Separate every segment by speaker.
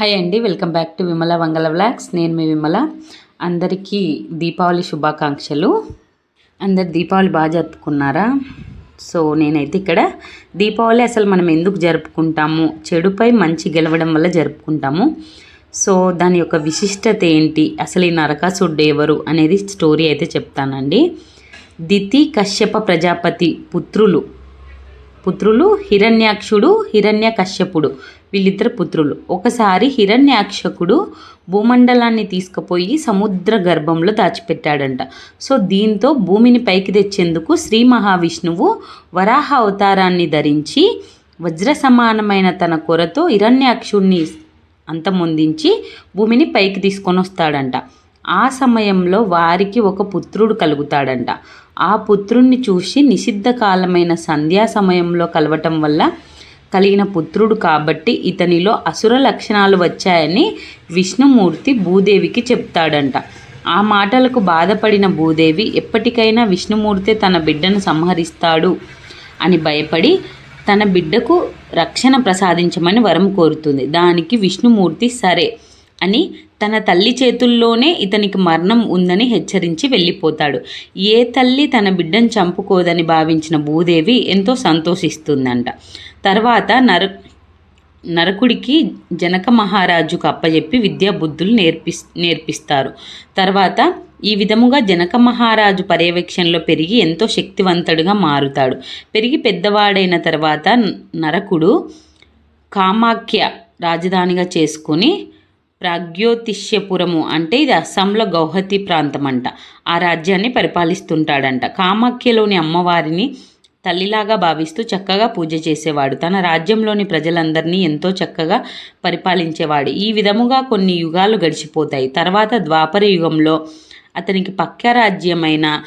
Speaker 1: Hi అండి welcome back to Vimala Vangala vlogs. నేను మీ విమల. అందరికీ దీపావళి శుభాకాంక్షలు. అందరు దీపావళి బాగా జరుపుకున్నారా? సో నేనైతే ఇక్కడ దీపావళి అసలు మనం ఎందుకు జరుపుకుంటాము? చెడుపై మంచి గెలవడం వల్ల జరుపుకుంటాము. సో దాని యొక్క విశిష్టత ఏంటి? అసలు ఈ నరకాసుడ్డు ఎవరు? అనేది స్టోరీ అయితే చెప్తానండి. దితి కశ్యప ప్రజాపతి పుత్రులు. పుత్రులు హిరణ్యాక్షుడు హిరణ్య కశ్యపుడు వీళ్ళిద్దరు పుత్రులు. ఒకసారి హిరణ్యాక్షకుడు భూమండలాన్ని తీసుకుపోయి సముద్ర గర్భంలో దాచిపెట్టాడంట. సో దీంతో భూమిని పైకి తెచ్చేందుకు శ్రీ మహావిష్ణువు వరాహ అవతారాన్ని ధరించి వజ్ర సమానమైన తన కొరతో హిరణ్యాక్షుణ్ణి అంతమొందించి భూమిని పైకి తీసుకొని వస్తాడంట. ఆ సమయంలో వారికి ఒక పుత్రుడు కలుగుతాడంట. ఆ పుత్రుణ్ణి చూసి నిషిద్ధ కాలమైన సంధ్యా సమయంలో కలవటం వల్ల కలిగిన పుత్రుడు కాబట్టి ఇతనిలో అసుర లక్షణాలు వచ్చాయని విష్ణుమూర్తి భూదేవికి చెప్తాడంట. ఆ మాటలకు బాధపడిన భూదేవి ఎప్పటికైనా విష్ణుమూర్తి తన బిడ్డను సంహరిస్తాడు అని భయపడి తన బిడ్డకు రక్షణ ప్రసాదించమని వరం కోరుతుంది. దానికి విష్ణుమూర్తి సరే అని తన తల్లి చేతుల్లోనే ఇతనికి మరణం ఉందని హెచ్చరించి వెళ్ళిపోతాడు. ఏ తల్లి తన బిడ్డను చంపుకోదని భావించిన భూదేవి ఎంతో సంతోషిస్తుందంట. తర్వాత నర నరకుడికి జనక మహారాజుకు అప్పజెప్పి విద్యా బుద్ధులు నేర్పి నేర్పిస్తారు. తర్వాత ఈ విధముగా జనక మహారాజు పర్యవేక్షణలో పెరిగి ఎంతో శక్తివంతుడుగా మారుతాడు. పెరిగి పెద్దవాడైన తర్వాత నరకుడు కామాఖ్య రాజధానిగా చేసుకుని ప్రాగ్యోతిష్యపురము అంటే ఇది అస్సాంలో గౌహతి ప్రాంతం అంట ఆ రాజ్యాన్ని పరిపాలిస్తుంటాడంట. కామాఖ్యలోని అమ్మవారిని తల్లిలాగా భావిస్తూ చక్కగా పూజ చేసేవాడు. తన రాజ్యంలోని ప్రజలందరినీ ఎంతో చక్కగా పరిపాలించేవాడు. ఈ విధముగా కొన్ని యుగాలు గడిచిపోతాయి. తర్వాత ద్వాపర యుగంలో అతనికి పక్క రాజ్యమైన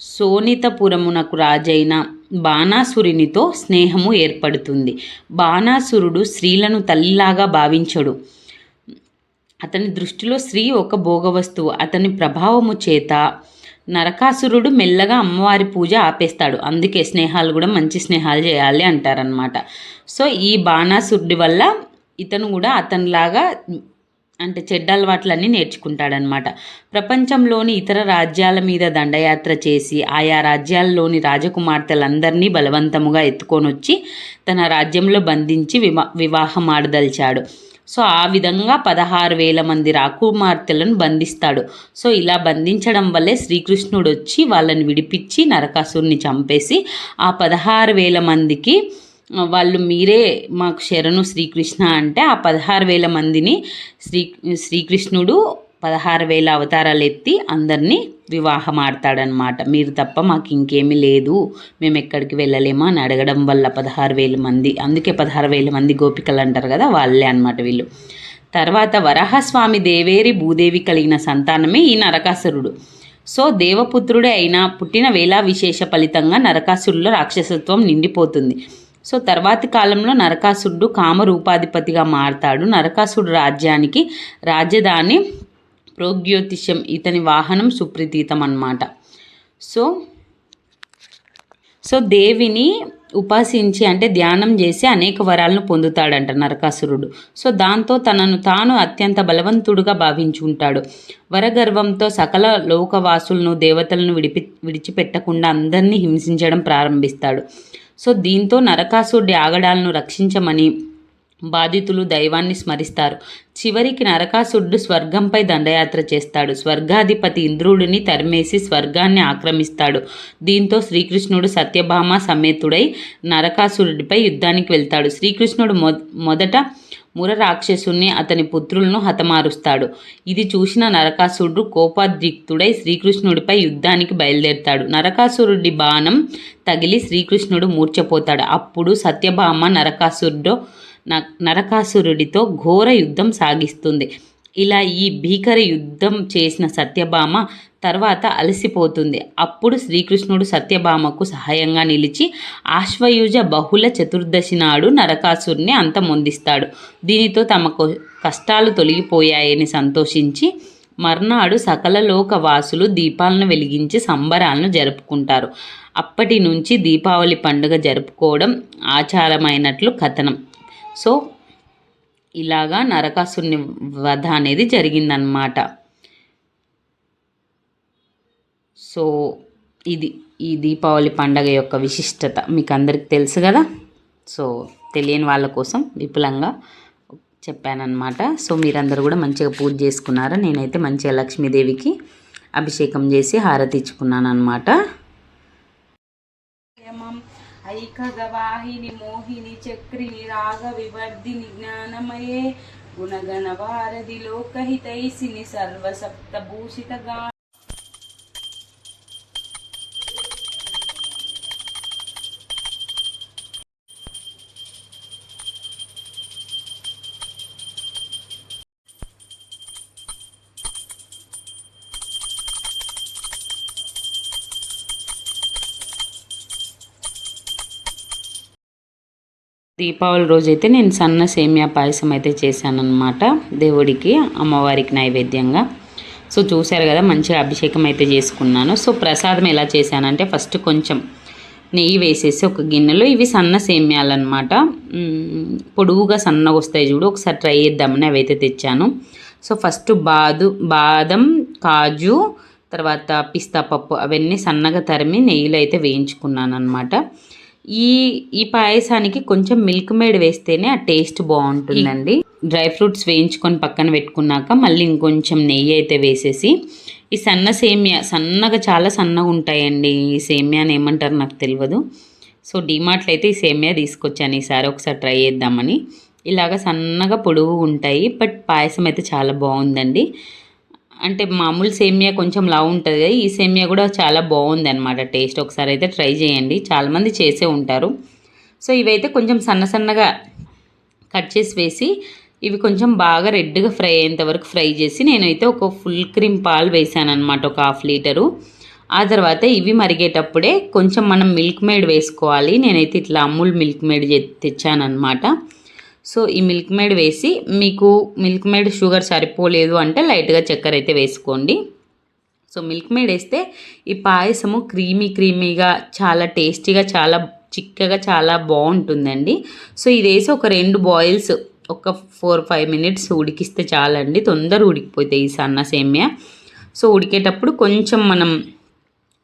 Speaker 1: సోనితపురమునకు రాజైన బాణాసురునితో స్నేహము ఏర్పడుతుంది. బాణాసురుడు స్త్రీలను తల్లిలాగా భావించడు. అతని దృష్టిలో స్త్రీ ఒక భోగవస్తువు. అతని ప్రభావము చేత నరకాసురుడు మెల్లగా అమ్మవారి పూజ ఆపేస్తాడు. అందుకే స్నేహాలు కూడా మంచి స్నేహాలు చేయాలి అంటారనమాట సో ఈ బాణాసురుడి వల్ల ఇతను కూడా అతనిలాగా అంటే చెడ్డ అలవాట్లన్నీ నేర్చుకుంటాడనమాట ప్రపంచంలోని ఇతర రాజ్యాల మీద దండయాత్ర చేసి ఆయా రాజ్యాల్లోని రాజకుమార్తెలందరినీ బలవంతముగా ఎత్తుకొని వచ్చి తన రాజ్యంలో బంధించి వివా వివాహం ఆడదలిచాడు సో ఆ విధంగా పదహారు వేల మంది రాకుమార్తెలను బంధిస్తాడు. సో ఇలా బంధించడం వల్లే శ్రీకృష్ణుడు వచ్చి వాళ్ళని విడిపించి నరకాసురుని చంపేసి ఆ పదహారు వేల మందికి వాళ్ళు మీరే మాకు శరణు శ్రీకృష్ణ అంటే ఆ పదహారు వేల మందిని శ్రీ శ్రీకృష్ణుడు పదహారు వేల అవతారాలు ఎత్తి అందరినీ వివాహం ఆడతాడనమాట మీరు తప్ప మాకు ఇంకేమీ లేదు. మేము ఎక్కడికి వెళ్ళలేమా అని అడగడం వల్ల పదహారు వేల మంది అందుకే పదహారు వేల మంది గోపికలు అంటారు కదా వాళ్ళే అనమాట వీళ్ళు. తర్వాత వరహస్వామి దేవేరి భూదేవి కలిగిన సంతానమే ఈ నరకాసురుడు. సో దేవపుత్రుడే అయినా పుట్టిన వేళ విశేష ఫలితంగా నరకాసురులో రాక్షసత్వం నిండిపోతుంది. సో తర్వాతి కాలంలో నరకాసురుడు కామరూపాధిపతిగా మారతాడు. నరకాసుడు రాజ్యానికి రాజధాని ప్రోగ్యోతిష్యం ఇతని వాహనం సుప్రతీతం అన్నమాట సో సో దేవిని ఉపాసించి అంటే ధ్యానం చేసి అనేక వరాలను పొందుతాడంట నరకాసురుడు. సో దాంతో తనను తాను అత్యంత బలవంతుడుగా భావించుంటాడు. వరగర్వంతో సకల లోకవాసులను దేవతలను విడిపి విడిచిపెట్టకుండా అందరినీ హింసించడం ప్రారంభిస్తాడు. సో దీంతో నరకాసురుడి ఆగడాలను రక్షించమని బాధితులు దైవాన్ని స్మరిస్తారు. చివరికి నరకాసురుడు స్వర్గంపై దండయాత్ర చేస్తాడు. స్వర్గాధిపతి ఇంద్రుడిని తరిమేసి స్వర్గాన్ని ఆక్రమిస్తాడు. దీంతో శ్రీకృష్ణుడు సత్యభామ సమేతుడై నరకాసురుడిపై యుద్ధానికి వెళ్తాడు. శ్రీకృష్ణుడు మొ మొదట ముర రాక్షసుని అతని పుత్రులను హతమారుస్తాడు. ఇది చూసిన నరకాసురుడు కోపాద్రిక్తుడై శ్రీకృష్ణుడిపై యుద్ధానికి బయలుదేరుతాడు. నరకాసురుడి బాణం తగిలి శ్రీకృష్ణుడు మూర్చపోతాడు అప్పుడు సత్యభామ నరకాసురుడు నరకాసురుడితో ఘోర యుద్ధం సాగిస్తుంది. ఇలా ఈ భీకర యుద్ధం చేసిన సత్యభామ తర్వాత అలసిపోతుంది. అప్పుడు శ్రీకృష్ణుడు సత్యభామకు సహాయంగా నిలిచి ఆశ్వయుజ బహుళ చతుర్దశి నాడు నరకాసురుని అంతమొందిస్తాడు. దీనితో తమకు కష్టాలు తొలగిపోయాయని సంతోషించి మర్నాడు సకల లోకవాసులు దీపాలను వెలిగించి సంబరాలను జరుపుకుంటారు. అప్పటి నుంచి దీపావళి పండుగ జరుపుకోవడం ఆచారమైనట్లు కథనం. సో ఇలాగా నరకాసుని వధ అనేది జరిగిందనమాట సో ఇది ఈ దీపావళి పండగ యొక్క విశిష్టత మీకు అందరికి తెలుసు కదా? సో తెలియని వాళ్ళ కోసం విపులంగా చెప్పానన్నమాట. సో మీరందరూ కూడా మంచిగా పూజ చేసుకున్నారా? నేనైతే మంచిగా లక్ష్మీదేవికి అభిషేకం చేసి హారతి ఇచ్చుకున్నాను అనమాట ఐకగవాహిని మోహిని చక్రిని రాగ వివర్ధిని జ్ఞానమయే గుణగణ వారధి లోకహితైసిని సర్వసప్తభూషితగా దీపావళి రోజైతే నేను సన్న సేమియా పాయసం అయితే చేశానన్నమాట దేవుడికి అమ్మవారికి నైవేద్యంగా. సో చూశారు కదా మంచిగా అభిషేకం అయితే చేసుకున్నాను. సో ప్రసాదం ఎలా చేశానంటే ఫస్ట్ కొంచెం నెయ్యి వేసేసి ఒక గిన్నెలో ఇవి సన్న సేమ్యాలు అనమాట పొడుగుగా సన్నగా వస్తాయి చూడు ఒకసారి ట్రై చేద్దామని అవి అయితే తెచ్చాను. సో ఫస్ట్ బాదు బాదం కాజు తర్వాత పిస్తా పప్పు అవన్నీ సన్నగా తరిమి నెయ్యిలో అయితే వేయించుకున్నాను అనమాట ఈ ఈ పాయసానికి కొంచెం మిల్క్ మేడ్ వేస్తేనే ఆ టేస్ట్ బాగుంటుందండి. డ్రై ఫ్రూట్స్ వేయించుకొని పక్కన పెట్టుకున్నాక మళ్ళీ ఇంకొంచెం నెయ్యి అయితే వేసేసి ఈ సన్న సేమియా సన్నగా చాలా సన్నగా ఉంటాయండి ఈ సేమియాని ఏమంటారు నాకు తెలియదు. సో డిమార్ట్లో అయితే ఈ సేమియా తీసుకొచ్చాను ఈసారి ఒకసారి ట్రై చేద్దామని. ఇలాగ సన్నగా పొడుగు ఉంటాయి బట్ పాయసం అయితే చాలా బాగుందండి. అంటే మామూలు సేమియా కొంచెం లావు ఉంటుంది కదా ఈ సేమియా కూడా చాలా బాగుంది అనమాట టేస్ట్ ఒకసారి అయితే ట్రై చేయండి. చాలామంది చేసే ఉంటారు. సో ఇవైతే కొంచెం సన్న సన్నగా కట్ చేసి వేసి ఇవి కొంచెం బాగా రెడ్గా ఫ్రై అయ్యేంత వరకు ఫ్రై చేసి నేనైతే ఒక ఫుల్ క్రీమ్ పాలు వేసాను అనమాట ఒక హాఫ్ లీటరు. ఆ తర్వాత ఇవి మరిగేటప్పుడే కొంచెం మనం మిల్క్ మేడ్ వేసుకోవాలి. నేనైతే ఇట్లా అమూల్ మిల్క్ మేడ్ తెచ్చానమాట సో ఈ మిల్క్ మేడ్ వేసి మీకు మిల్క్ మేడ్ షుగర్ సరిపోలేదు అంటే లైట్గా చక్కెర అయితే వేసుకోండి. సో మిల్క్ మేడ్ వేస్తే ఈ పాయసము క్రీమీ క్రీమీగా చాలా టేస్టీగా చాలా చిక్కగా చాలా బాగుంటుందండి. సో ఇది వేసి ఒక రెండు బాయిల్స్ ఒక ఫోర్ ఫైవ్ మినిట్స్ ఉడికిస్తే చాలండి. తొందర ఉడికిపోతాయి ఈ సన్న సేమ్యా. సో ఉడికేటప్పుడు కొంచెం మనం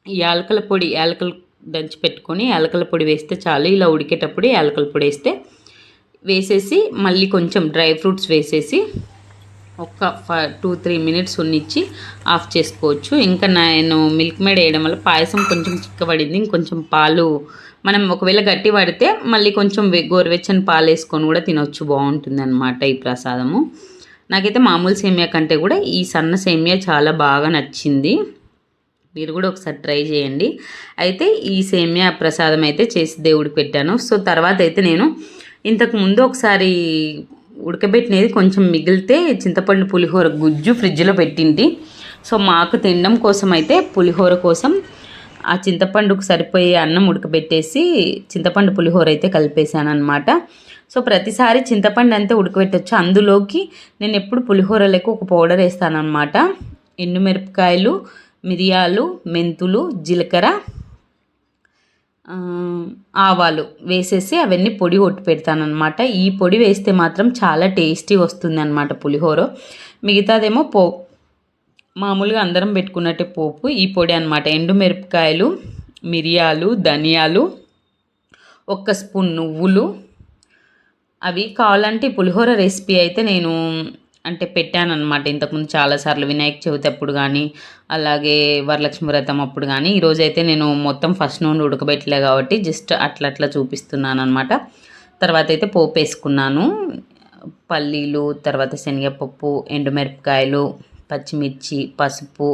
Speaker 1: యాలకల పొడి యాలకలు దంచి పెట్టుకొని యాలకల పొడి వేస్తే చాలు. ఇలా ఉడికేటప్పుడు యాలకల పొడి వేస్తే వేసేసి మళ్ళీ కొంచెం డ్రై ఫ్రూట్స్ వేసేసి ఒక టూ త్రీ మినిట్స్ ఉన్నిచ్చి ఆఫ్ చేసుకోవచ్చు. ఇంకా నేను మిల్క్ మేడ్ వేయడం వల్ల పాయసం కొంచెం చిక్కబడింది. ఇంకొంచెం పాలు మనం ఒకవేళ గట్టి పడితే మళ్ళీ కొంచెం గోరువెచ్చని పాలు వేసుకొని కూడా తినొచ్చు. బాగుంటుంది అనమాట ఈ ప్రసాదము. నాకైతే మామూలు సేమియా కంటే కూడా ఈ సన్న సేమియా చాలా బాగా నచ్చింది. మీరు కూడా ఒకసారి ట్రై చేయండి. అయితే ఈ సేమియా ప్రసాదం అయితే చేసి దేవుడికి పెట్టాను. సో తర్వాత అయితే నేను ఇంతకు ముందు ఒకసారి ఉడకబెట్టినది కొంచెం మిగిలితే చింతపండు పులిహోర గుజ్జు ఫ్రిడ్జ్లో పెట్టింటి. సో మాకు తినడం కోసం అయితే పులిహోర కోసం ఆ చింతపండుకు సరిపోయే అన్నం ఉడకబెట్టేసి చింతపండు పులిహోర అయితే కలిపేశాను అనమాట సో ప్రతిసారి చింతపండు అంతే ఉడకబెట్టచ్చు. అందులోకి నేను ఎప్పుడు పులిహోర లెక్క ఒక పౌడర్ వేస్తానమాట ఎండుమిరపకాయలు మిరియాలు మెంతులు జీలకర్ర ఆవాలు వేసేసి అవన్నీ పొడి కొట్టి పెడతానమాట ఈ పొడి వేస్తే మాత్రం చాలా టేస్టీ వస్తుంది అనమాట పులిహోర. మిగతాదేమో పో మామూలుగా అందరం పెట్టుకున్నట్టే పోపు ఈ పొడి అనమాట ఎండుమిరపకాయలు మిరియాలు ధనియాలు ఒక్క స్పూన్ నువ్వులు. అవి కావాలంటే పులిహోర రెసిపీ అయితే నేను అంటే పెట్టాను అనమాట ఇంతకుముందు చాలాసార్లు వినాయక చవితి అప్పుడు కానీ అలాగే వరలక్ష్మి వ్రతం అప్పుడు కానీ ఈరోజు అయితే నేను మొత్తం ఫస్ట్ నుండి ఉడకబెట్టలే కాబట్టి జస్ట్ అట్లా అట్లా చూపిస్తున్నాను అనమాట తర్వాత అయితే పోపు వేసుకున్నాను. పల్లీలు తర్వాత శనగపప్పు ఎండుమిరపకాయలు పచ్చిమిర్చి పసుపు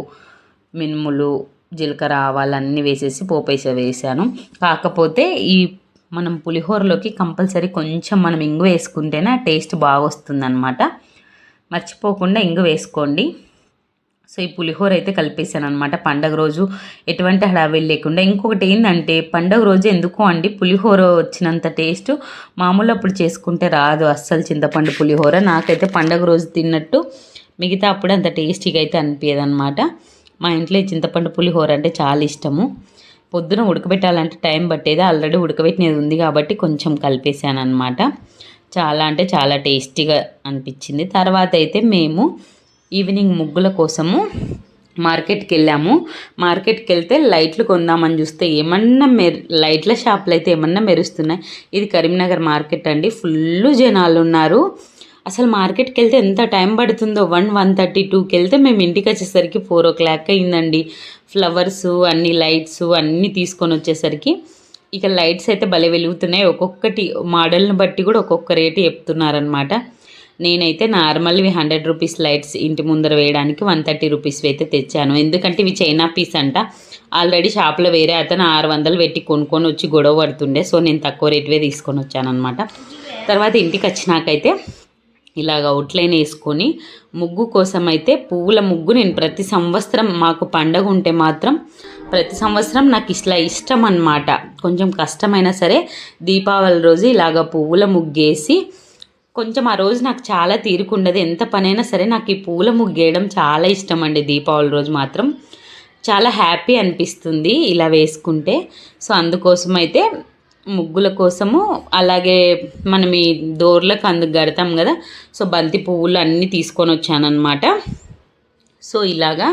Speaker 1: మినుములు జీలకర్ర ఆవాలు అన్నీ వేసేసి పోపు వేసే వేసాను. కాకపోతే ఈ మనం పులిహోరలోకి కంపల్సరీ కొంచెం మనం ఇంగు వేసుకుంటేనే టేస్ట్ బాగా వస్తుందన్నమాట మర్చిపోకుండా ఇంగు వేసుకోండి. సో ఈ పులిహోర అయితే కలిపేసాను అనమాట పండగ రోజు ఎటువంటి హడావిడి లేకుండా. ఇంకొకటి ఏంటంటే పండగ రోజు ఎందుకు అండి పులిహోర వచ్చినంత టేస్ట్? మామూలు అప్పుడు చేసుకుంటే రాదు అస్సలు చింతపండు పులిహోర. నాకైతే పండగ రోజు తిన్నట్టు మిగతా అప్పుడు అంత టేస్టీగా అయితే అనిపించదు అనమాట మా ఇంట్లో చింతపండు పులిహోర అంటే చాలా ఇష్టము. పొద్దున ఉడకబెట్టాలంటే టైం పట్టేది. ఆల్రెడీ ఉడకబెట్టినది ఉంది కాబట్టి కొంచెం కలిపేసాను అనమాట చాలా అంటే చాలా టేస్టీగా అనిపించింది. తర్వాత అయితే మేము ఈవినింగ్ ముగ్గుల కోసము మార్కెట్కి వెళ్ళాము మార్కెట్కి వెళ్తే లైట్లు కొందామని చూస్తే ఏమన్నా మెరు లైట్ల షాపులు అయితే ఏమన్నా మెరుస్తున్నాయి. ఇది కరీంనగర్ మార్కెట్ అండి. ఫుల్ జనాలు ఉన్నారు. అసలు మార్కెట్కి వెళ్తే ఎంత టైం పడుతుందో. వన్ వన్ థర్టీ టూకి వెళ్తే మేము ఇంటికి వచ్చేసరికి ఫోర్ ఓ క్లాక్ అయిందండి. ఫ్లవర్స్ అన్ని లైట్స్ అన్నీ తీసుకొని వచ్చేసరికి ఇక లైట్స్ అయితే భలే వెలుగుతున్నాయి. ఒక్కొక్కటి మోడల్ని బట్టి కూడా ఒక్కొక్క రేటు చెప్తున్నారనమాట నేనైతే నార్మల్వి హండ్రెడ్ రూపీస్ లైట్స్ ఇంటి ముందర వేయడానికి వన్ థర్టీ రూపీస్ అయితే తెచ్చాను. ఎందుకంటే ఇవి చైనా పీస్ అంట. ఆల్రెడీ షాప్లో వేరే అతను ఆరు వందలు పెట్టి కొనుక్కొని వచ్చి గొడవ పడుతుండే. సో నేను తక్కువ రేటువే తీసుకొని వచ్చాను అనమాట తర్వాత ఇంటికి వచ్చినాకైతే ఇలాగ అవుట్లైన్ వేసుకొని ముగ్గు కోసం అయితే పువ్వుల ముగ్గు నేను ప్రతి సంవత్సరం మాకు పండగ ఉంటే మాత్రం ప్రతి సంవత్సరం నాకు ఇట్లా ఇష్టం అన్నమాట. కొంచెం కష్టమైనా సరే దీపావళి రోజు ఇలాగ పువ్వుల ముగ్గేసి కొంచెం ఆ రోజు నాకు చాలా తీరుకుండదు ఎంత పనైనా సరే నాకు ఈ పూల ముగ్గేయడం చాలా ఇష్టం అండి దీపావళి రోజు మాత్రం. చాలా హ్యాపీ అనిపిస్తుంది ఇలా వేసుకుంటే. సో అందుకోసం అయితే ముగ్గుల కోసము అలాగే మనం ఈ డోర్లకు అందుకు కడతాం కదా. సో బంతి పువ్వులు అన్నీ తీసుకొని వచ్చానమాట సో ఇలాగా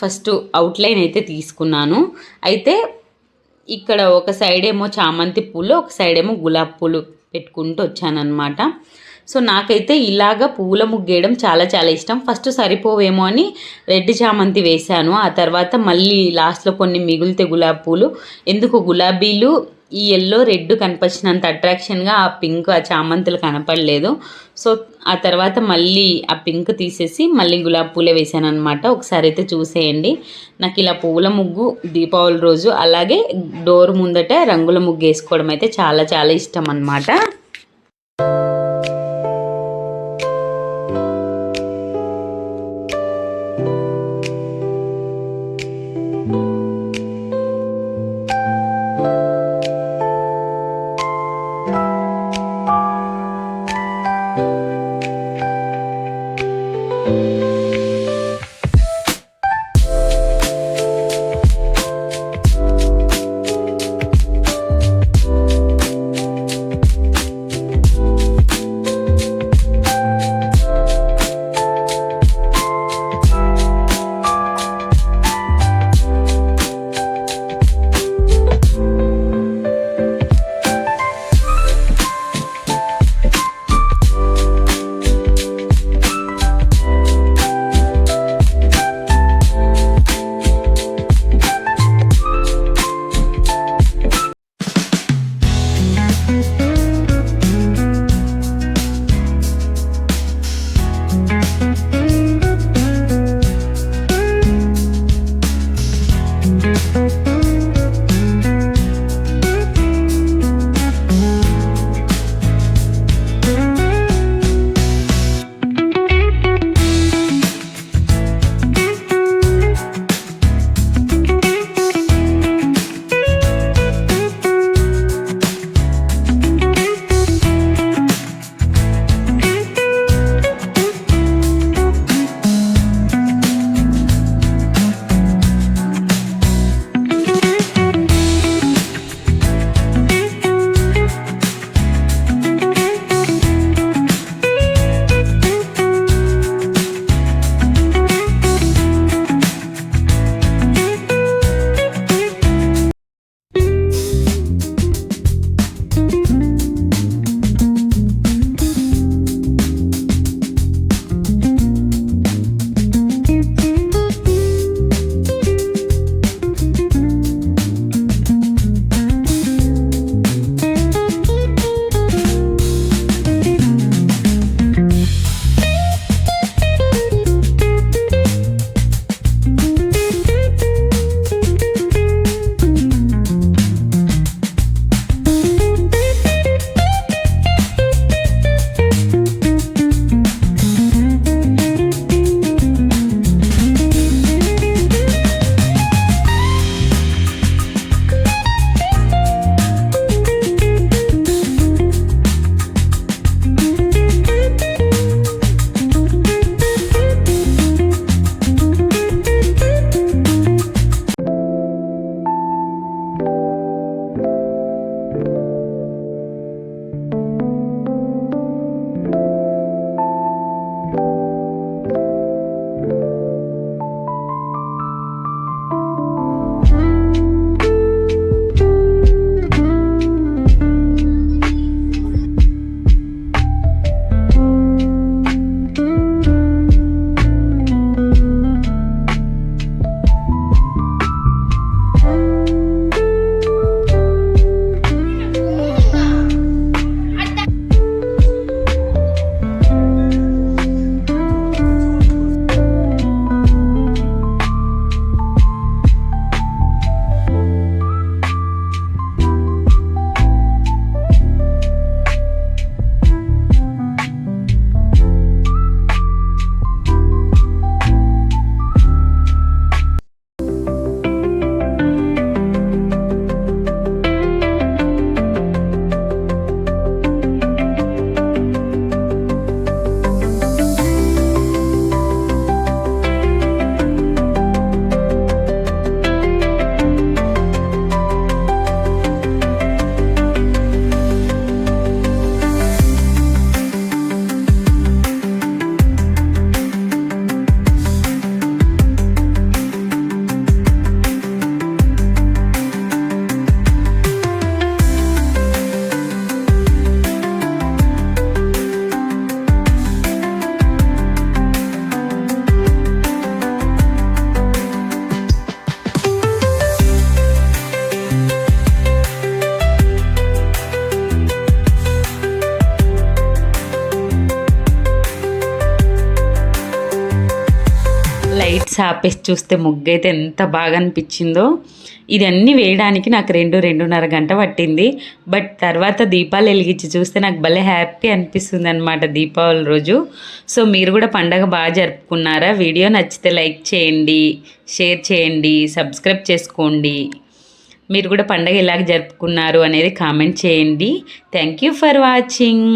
Speaker 1: ఫస్ట్ అవుట్లైన్ అయితే తీసుకున్నాను. అయితే ఇక్కడ ఒక సైడ్ ఏమో చామంతి పూలు ఒక సైడ్ ఏమో గులాబీ పూలు పెట్టుకుంటూ వచ్చానమాట సో నాకైతే ఇలాగ పూల ముగ్గేయడం చాలా చాలా ఇష్టం. ఫస్ట్ సరిపోవేమో అని రెడ్ చామంతి వేశాను. ఆ తర్వాత మళ్ళీ లాస్ట్లో కొన్ని మిగులుతే గులాబీ పూలు. ఎందుకు గులాబీలు ఈ ఎల్లో రెడ్ కనిపించినంత అట్రాక్షన్గా ఆ పింక్ ఆ చామంతులు కనపడలేదు. సో ఆ తర్వాత మళ్ళీ ఆ పింక్ తీసేసి మళ్ళీ గులాబీ పూలే వేసాను అనమాట ఒకసారి అయితే చూసేయండి. నాకు ఇలా పూల ముగ్గు దీపావళి రోజు అలాగే డోర్ ముందట రంగుల ముగ్గు వేసుకోవడం అయితే చాలా చాలా ఇష్టం అనమాట లైట్స్ ఆపేసి చూస్తే ముగ్గు అయితే ఎంత బాగా అనిపించిందో ఇదన్నీ వేయడానికి నాకు రెండు రెండున్నర గంట పట్టింది. బట్ తర్వాత దీపాలు వెలిగించి చూస్తే నాకు భలే హ్యాపీ అనిపిస్తుంది అనమాట దీపావళి రోజు. సో మీరు కూడా పండగ బాగా జరుపుకున్నారా? వీడియో నచ్చితే లైక్ చేయండి షేర్ చేయండి సబ్స్క్రైబ్ చేసుకోండి. మీరు కూడా పండగ ఎలాగ జరుపుకున్నారు అనేది కామెంట్ చేయండి. Thank you for watching.